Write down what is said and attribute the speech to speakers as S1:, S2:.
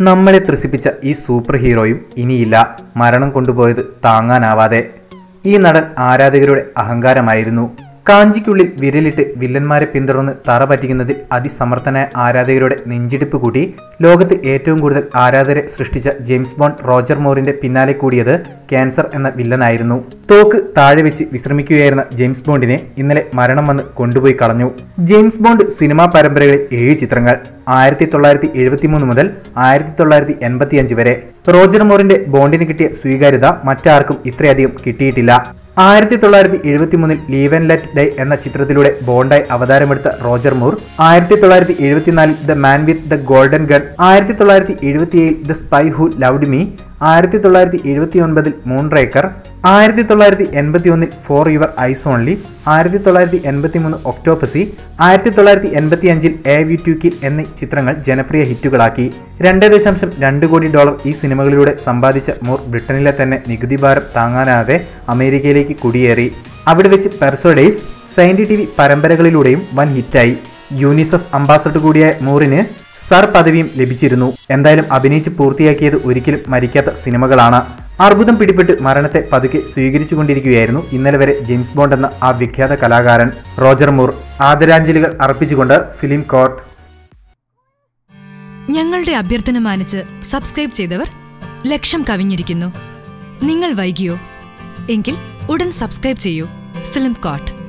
S1: നമ്മളെ ത്രസിപ്പിച്ച ഈ സൂപ്പർ ഹീറോയും ഇനിയില്ല മരണം കൊണ്ടുപോയത് താങ്ങാനാവാതെ. ഈ നടൻ ആരാധകരുടെ അഹങ്കാരമായിരുന്നു. കാഞ്ചിക്കുള്ളിൽ വിരലിട്ട് വില്ലന്മാരെ പിന്തുടർന്ന് തറ പറ്റിക്കുന്നതിൽ അതിസമർത്ഥനായ ആരാധകരുടെ നെഞ്ചിടിപ്പ് കൂടി. ലോകത്ത് ഏറ്റവും കൂടുതൽ ആരാധകരെ സൃഷ്ടിച്ച ജെയിംസ് ബോണ്ട് റോജർ മോറിന്റെ പിന്നാലെ കൂടിയത് ക്യാൻസർ എന്ന വില്ലനായിരുന്നു. തോക്ക് താഴെ വെച്ച് വിശ്രമിക്കുകയായിരുന്ന ജെയിംസ് ബോണ്ടിനെ ഇന്നലെ മരണം വന്ന് കൊണ്ടുപോയി കളഞ്ഞു. ജെയിംസ് ബോണ്ട് സിനിമാ പരമ്പരകളിൽ ഏഴ് ചിത്രങ്ങൾ ആയിരത്തി തൊള്ളായിരത്തി എഴുപത്തി മൂന്ന് മുതൽ ആയിരത്തി തൊള്ളായിരത്തി എൺപത്തി അഞ്ച് വരെ. റോജർ മോറിന്റെ ബോണ്ടിന് കിട്ടിയ സ്വീകാര്യത മറ്റാർക്കും ഇത്രയധികം കിട്ടിയിട്ടില്ല. ആയിരത്തി തൊള്ളായിരത്തി എഴുപത്തി മൂന്നിൽ ലീവ് ആൻഡ് ലെറ്റ് ഡേ എന്ന ചിത്രത്തിലൂടെ ബോണ്ടായി അവതാരമെടുത്ത റോജർ മൂർ ആയിരത്തി തൊള്ളായിരത്തി എഴുപത്തിനാലിൽ the man with the golden gun ആയിരത്തി തൊള്ളായിരത്തി എഴുപത്തിയേഴിൽ the spy who loved me ആയിരത്തി തൊള്ളായിരത്തി എഴുപത്തി ഒൻപതിൽ മൂൺ റേക്കർ ആയിരത്തി തൊള്ളായിരത്തി എൺപത്തി ഒന്നിൽ ഫോർ യുവർ ഐസ് ഓൺലി ആയിരത്തി തൊള്ളായിരത്തി എൺപത്തി മൂന്ന് ഒക്ടോപ്പസി ആയിരത്തി തൊള്ളായിരത്തി എൺപത്തി അഞ്ചിൽ എ വി ടു കിൽ എന്നീ ചിത്രങ്ങൾ ജനപ്രിയ ഹിറ്റുകളാക്കി. രണ്ട് ദശാംശം രണ്ട് കോടി ഡോളർ ഈ സിനിമകളിലൂടെ സമ്പാദിച്ച മോർ ബ്രിട്ടനിലെ തന്നെ നികുതി ഭാരം താങ്ങാനാതെ അമേരിക്കയിലേക്ക് കുടിയേറി. അവിടെ വെച്ച് പെർസോഡേസ് സൈന്റി ടി വി പരമ്പരകളിലൂടെയും വൻ ഹിറ്റായി. യൂണിസെഫ് അംബാസഡർ കൂടിയായ മൂറിന് സർ പദവിയും ലഭിച്ചിരുന്നു. എന്തായാലും അഭിനയിച്ച് പൂർത്തിയാക്കിയത് ഒരിക്കലും മരിക്കാത്ത സിനിമകളാണ്. അർബുദം പിടിപെട്ട് മരണത്തെ പതുക്കെ സ്വീകരിച്ചുകൊണ്ടിരിക്കുകയായിരുന്നു ഇന്നലെ വരെ ജെയിംസ് ബോണ്ട് എന്ന ആ വിഖ്യാത കലാകാരൻ റോജർ മൂർ. ആദരാഞ്ജലികൾ അർപ്പിച്ചുകൊണ്ട് ഫിലിം കോർട്ട്.
S2: ഞങ്ങളുടെ അഭ്യർത്ഥന മാനിച്ച് സബ്സ്ക്രൈബ് ചെയ്തവർ ലക്ഷം കവിഞ്ഞിരിക്കുന്നു. നിങ്ങൾ വൈകിയോ? എങ്കിൽ ഉടൻ സബ്സ്ക്രൈബ് ചെയ്യൂ ഫിലിം കോട്ട്